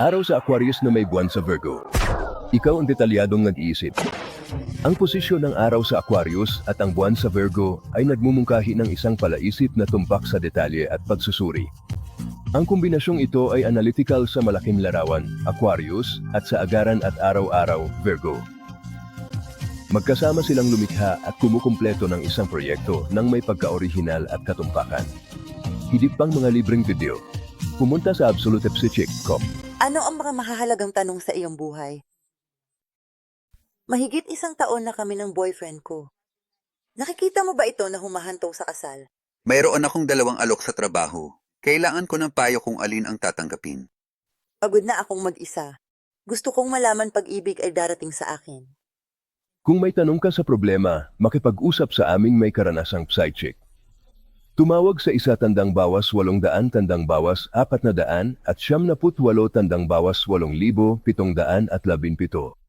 Araw sa Aquarius na may buwan sa Virgo. Ikaw ang detalyadong nag-iisip. Ang posisyon ng araw sa Aquarius at ang buwan sa Virgo ay nagmumungkahi ng isang palaisip na tumpak sa detalye at pagsusuri. Ang kombinasyong ito ay analytical sa malaking larawan, Aquarius, at sa agaran at araw-araw, Virgo. Magkasama silang lumikha at kumukumpleto ng isang proyekto ng may pagka-orihinal at katumpakan. Higit pang mga libreng video. Pumunta sa absolutepsychic.com. Ano ang mga mahahalagang tanong sa iyong buhay? Mahigit isang taon na kami ng boyfriend ko. Nakikita mo ba ito na humahantong sa kasal? Mayroon akong dalawang alok sa trabaho. Kailangan ko ng payo kung alin ang tatanggapin. Pagod na akong mag-isa. Gusto kong malaman pag-ibig ay darating sa akin. Kung may tanong ka sa problema, makipag-usap sa aming may karanasang psychic. Tumawag sa isa tandang bawas walong daan tandang bawas apat na daan at siyam na put walo tandang bawas walong libo pitong daan at labinpito.